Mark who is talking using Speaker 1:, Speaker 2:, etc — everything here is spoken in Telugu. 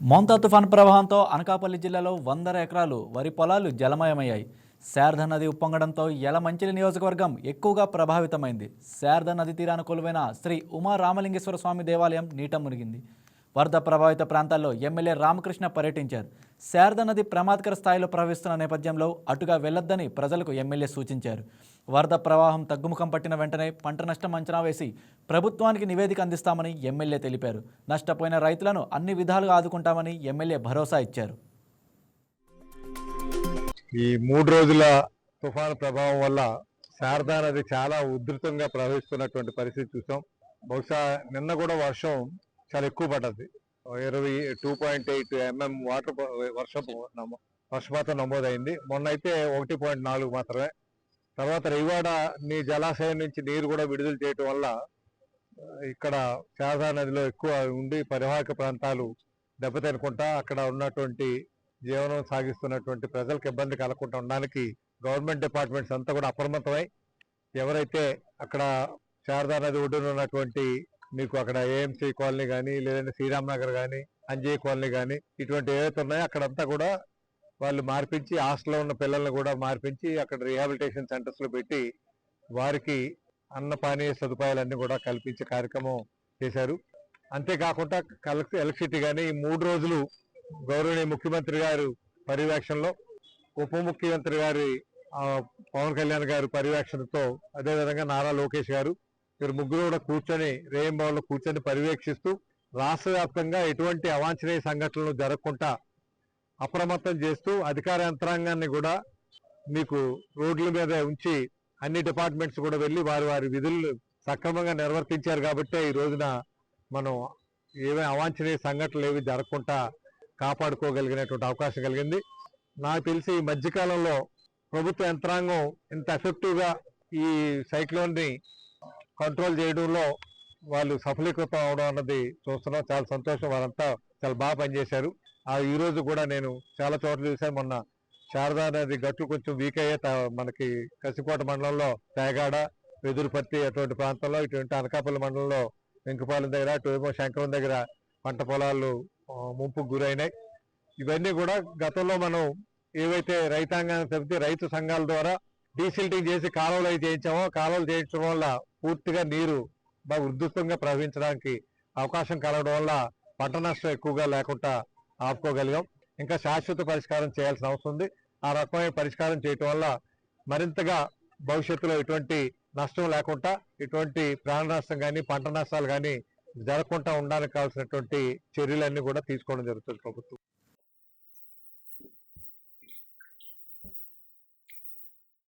Speaker 1: మోంతా తుఫాన్ ప్రభావంతో అనకాపల్లి జిల్లాలో వందల ఎకరాలు వరి పొలాలు జలమయమయ్యాయి. శారద నది ఉప్పొంగడంతో యలమంచిలి నియోజకవర్గం ఎక్కువగా ప్రభావితమైంది. శారద నది తీరాన కొలువైన శ్రీ ఉమా రామలింగేశ్వర స్వామి దేవాలయం నీట మునిగింది. వరద ప్రభావిత ప్రాంతాల్లో ఎమ్మెల్యే రామకృష్ణ పర్యటించారు. శారద నది ప్రమాదకర స్థాయిలో ప్రవహిస్తున్న నేపథ్యంలో అటుగా వెళ్ళొద్దని ప్రజలకు ఎమ్మెల్యే సూచించారు. వరద ప్రవాహం తగ్గుముఖం పట్టిన వెంటనే పంట నష్టం అంచనా వేసి ప్రభుత్వానికి నివేదిక అందిస్తామని ఎమ్మెల్యే తెలిపారు. నష్టపోయిన రైతులను అన్ని విధాలుగా ఆదుకుంటామని ఎమ్మెల్యే భరోసా ఇచ్చారు.
Speaker 2: ఈ మూడు రోజుల తుఫాను ప్రభావం వల్ల శారదా నది చాలా ఉధృతంగా ప్రవహిస్తున్నటువంటి పరిస్థితి చూసాం. బహుశా నిన్న కూడా వర్షం చాలా ఎక్కువ పడ్డది. ఇరవై two point eight MM water వర్షపు నమో వర్షపాతం నమోదైంది. మొన్న అయితే ఒకటి పాయింట్ నాలుగు మాత్రమే. తర్వాత రివాడ నీ జలాశయం నుంచి నీరు కూడా విడుదల చేయటం వల్ల ఇక్కడ శారదా నదిలో ఎక్కువ ఉండి పరివాహక ప్రాంతాలు దెబ్బతినకుండా అక్కడ ఉన్నటువంటి జీవనం సాగిస్తున్నటువంటి ప్రజలకు ఇబ్బంది కలగకుండా ఉండడానికి గవర్నమెంట్ డిపార్ట్మెంట్స్ అంతా కూడా అప్రమత్తమై ఎవరైతే అక్కడ శారదా నది ఒడ్డున ఉన్నటువంటి మీకు అక్కడ ఏఎంసీ కాలనీ కానీ లేదంటే శ్రీరామ్ నగర్ కానీ అంజయ్ కాలనీ కానీ ఇటువంటి ఏవైతే ఉన్నాయో అక్కడంతా కూడా వాళ్ళు మార్పించి హాస్టల్లో ఉన్న పిల్లల్ని కూడా మార్పించి అక్కడ రీహాబిలిటేషన్ సెంటర్స్లో పెట్టి వారికి అన్న పానీయ సదుపాయాలన్నీ కూడా కల్పించే కార్యక్రమం చేశారు. అంతేకాకుండా కలెక్ట్ ఎలక్ట్రిసిటీ కానీ ఈ మూడు రోజులు గౌరవనీయ ముఖ్యమంత్రి గారు పర్యవేక్షణలో ఉప ముఖ్యమంత్రి గారి పవన్ కళ్యాణ్ గారు పర్యవేక్షణతో అదేవిధంగా నారా లోకేష్ గారు వీరు ముగ్గురు కూడా కూర్చొని రేయం రేయింబావులో కూర్చొని పర్యవేక్షిస్తూ రాష్ట్ర వ్యాప్తంగా ఎటువంటి అవాంఛనీయ సంఘటనలు జరగకుండా అప్రమత్తం చేస్తూ అధికార యంత్రాంగాన్ని కూడా మీకు రోడ్ల మీద ఉంచి అన్ని డిపార్ట్మెంట్స్ కూడా వెళ్ళి వారి వారి విధులు సక్రమంగా నిర్వర్తించారు కాబట్టే ఈ రోజున మనం ఏవే అవాంఛనీయ సంఘటనలు ఏవి జరగకుండా కాపాడుకోగలిగినటువంటి అవకాశం కలిగింది. నాకు తెలిసి ఈ మధ్యకాలంలో ప్రభుత్వ యంత్రాంగం ఇంత ఎఫెక్టివ్గా ఈ సైక్లోన్ని కంట్రోల్ చేయడంలో వాళ్ళు సఫలీకృతం అవడం అన్నది చూస్తున్నాం. చాలా సంతోషం. వారంతా చాలా బాగా పనిచేశారు. ఆ ఈరోజు కూడా నేను చాలా చోట్ల చూశాను. మొన్న శారదా నది గట్లు కొంచెం వీక్ అయ్యే మనకి కసికోట మండలంలో తేగాడ వెదురుపత్తి అటువంటి ప్రాంతంలో ఇటువంటి అనకాపల్లి మండలంలో వెంకపాలెం దగ్గర అటువేమో శంకరం దగ్గర పంట పొలాలు ముంపుకు గురైనాయి. ఇవన్నీ కూడా గతంలో మనం ఏవైతే రైతాంగాన్ని చెబితే రైతు సంఘాల ద్వారా డీసిల్టింగ్ చేసి కాలువలు అవి చేయించామో కాలువలు చేయించడం వల్ల పూర్తిగా నీరు బాగా ఉధృతంగా ప్రవహించడానికి అవకాశం కలగడం వల్ల పంట నష్టం ఎక్కువగా లేకుండా ఆపుకోగలిగాం. ఇంకా శాశ్వత పరిష్కారం చేయాల్సిన అవసరం ఉంది. ఆ రకమైన పరిష్కారం చేయటం వల్ల మరింతగా భవిష్యత్తులో ఎటువంటి నష్టం లేకుండా ఎటువంటి ప్రాణ నష్టం కానీ పంట నష్టాలు కానీ జరగకుండా ఉండడానికి కావాల్సినటువంటి చర్యలన్నీ కూడా తీసుకోవడం జరుగుతుంది ప్రభుత్వం.